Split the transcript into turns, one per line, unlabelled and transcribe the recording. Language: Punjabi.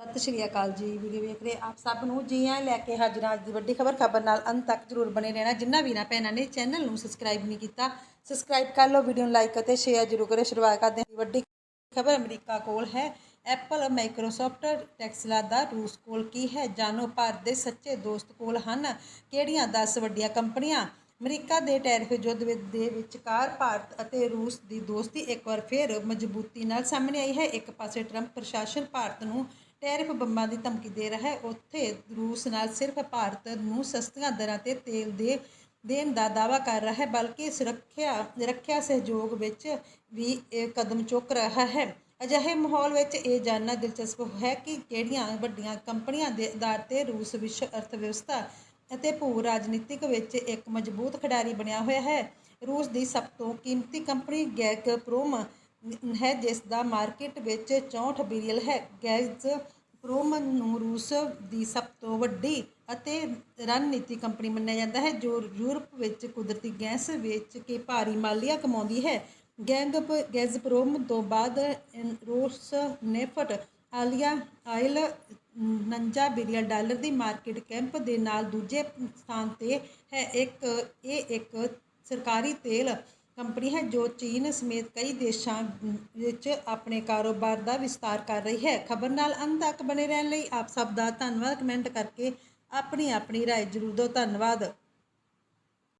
ਸਤਿ ਸ਼੍ਰੀ ਅਕਾਲ ਜੀ, ਵੀਡੀਓ ਵੇਖ ਰਹੇ ਆਪ ਸਭ ਨੂੰ। ਜੀ ਆਇਆਂ ਲੈ ਕੇ ਹਾਜ਼ਰ ਹਾਂ ਅੱਜ ਦੀ ਵੱਡੀ ਖਬਰ। ਖਬਰ ਨਾਲ ਅੰਤ ਤੱਕ ਜਰੂਰ ਬਣੇ ਰਹਿਣਾ। ਜਿੰਨਾ ਵੀਰਾਂ ਭੈਣਾਂ ਨੇ ਚੈਨਲ ਨੂੰ ਸਬਸਕ੍ਰਾਈਬ ਨਹੀਂ ਕੀਤਾ, ਸਬਸਕ੍ਰਾਈਬ ਕਰ ਲਓ, ਵੀਡੀਓ ਨੂੰ ਲਾਈਕ ਅਤੇ ਸ਼ੇਅਰ ਜਰੂਰ ਕਰੋ ਸ਼ੁਰੂਆਤ ਕਰਦੇ ਹਾਂ। ਵੱਡੀ ਖਬਰ ਅਮਰੀਕਾ ਕੋਲ ਹੈ। ਐਪਲ, ਮਾਈਕਰੋਸਾਫਟ ਟੈਕਸਲਾ ਦਾ ਰੂਸ ਕੋਲ ਕੀ ਹੈ? ਜਾਣੋ, ਭਾਰਤ ਦੇ ਸੱਚੇ ਦੋਸਤ ਕੋਲ ਹਨ। ਕਿਹੜੀਆਂ 10 ਵੱਡੀਆਂ ਕੰਪਨੀਆਂ? ਅਮਰੀਕਾ ਦੇ ਟੈਰਿਫ ਯੁੱਧ ਦੇ ਵਿਚਕਾਰ ਭਾਰਤ ਅਤੇ ਰੂਸ ਦੀ ਦੋਸਤੀ ਇੱਕ ਵਾਰ ਫਿਰ ਮਜ਼ਬੂਤੀ ਨਾਲ ਸਾਹਮਣੇ ਆਈ ਹੈ। ਇੱਕ ਪਾਸੇ ਟਰੰਪ ਪ੍ਰਸ਼ਾਸਨ ਭਾਰਤ ਨੂੰ ਟੈਰਿਫ ਬੰਬਾਂ ਦੀ ਧਮਕੀ ਦੇ ਰਿਹਾ ਹੈ। ਉੱਥੇ ਰੂਸ ਨਾਲ ਸਿਰਫ ਭਾਰਤ ਨੂੰ ਸਸਤੀਆਂ ਦਰਾਂ ਤੇ ਤੇਲ ਦੇ ਦੇਣ ਦਾ ਦਾਅਵਾ ਕਰ ਰਿਹਾ ਹੈ, ਬਲਕਿ ਸੁਰੱਖਿਆ ਰੱਖਿਆ ਸਹਿਯੋਗ ਵਿੱਚ ਵੀ ਇਹ ਕਦਮ ਚੁੱਕ ਰਿਹਾ ਹੈ। ਅਜਿਹੇ ਮਾਹੌਲ ਵਿੱਚ ਇਹ ਜਾਣਨਾ ਦਿਲਚਸਪ ਹੈ ਕਿ ਕਿਹੜੀਆਂ ਵੱਡੀਆਂ ਕੰਪਨੀਆਂ ਦੇ ਆਧਾਰ ਤੇ ਰੂਸ ਵਿਸ਼ਵ ਅਰਥਵਿਵਸਥਾ ਅਤੇ ਭੂ ਰਾਜਨੀਤਿਕ ਵਿੱਚ ਇੱਕ ਮਜ਼ਬੂਤ ਖਿਡਾਰੀ ਬਣਿਆ ਹੋਇਆ ਹੈ। ਰੂਸ ਦੀ ਸਭ ਤੋਂ ਕੀਮਤੀ ਕੰਪਨੀ ਗੈਜ਼ਪ੍ਰੋਮ ਹੈ ਜਿਸ ਦਾ ਮਾਰਕੀਟ ਵਿੱਚ 64 ਬਿਲੀਅਨ ਹੈ। ਗੈਜ਼ ਪ੍ਰੋਮ ਨੂੰ ਰੂਸ ਦੀ ਸਭ ਤੋਂ ਵੱਡੀ ਅਤੇ ਰਣਨੀਤੀ ਕੰਪਨੀ ਮੰਨਿਆ ਜਾਂਦਾ ਹੈ, ਜੋ ਯੂਰਪ ਵਿੱਚ ਕੁਦਰਤੀ ਗੈਸ ਵੇਚ ਕੇ ਭਾਰੀ ਮਾਲੀਆ ਕਮਾਉਂਦੀ ਹੈ। ਗੈਂਗਪ ਗੈਜ਼ਪ੍ਰੋਮ ਤੋਂ ਬਾਅਦ ਰੋਸ ਨੇਫਟ ਆਲੀਆ ਆਇਲ 49 ਬਿਲੀਅਨ ਡਾਲਰ ਦੀ ਮਾਰਕੀਟ ਕੈਂਪ ਦੇ ਨਾਲ ਦੂਜੇ ਸਥਾਨ ਤੇ ਹੈ। ਇੱਕ, ਇਹ ਇੱਕ ਸਰਕਾਰੀ ਤੇਲ ਕੰਪਨੀ ਹੈ ਜੋ ਚੀਨ ਸਮੇਤ ਕਈ ਦੇਸ਼ਾਂ ਵਿੱਚ ਆਪਣੇ ਕਾਰੋਬਾਰ ਦਾ ਵਿਸਤਾਰ ਕਰ ਰਹੀ ਹੈ ਖਬਰ ਨਾਲ ਅੰਤ ਤੱਕ ਬਣੇ ਰਹਿਣ ਲਈ ਆਪ ਸਭ ਦਾ ਧੰਨਵਾਦ ਕਮੈਂਟ ਕਰਕੇ ਆਪਣੀ ਆਪਣੀ رائے ਜ਼ਰੂਰ ਦਿਓ ਧੰਨਵਾਦ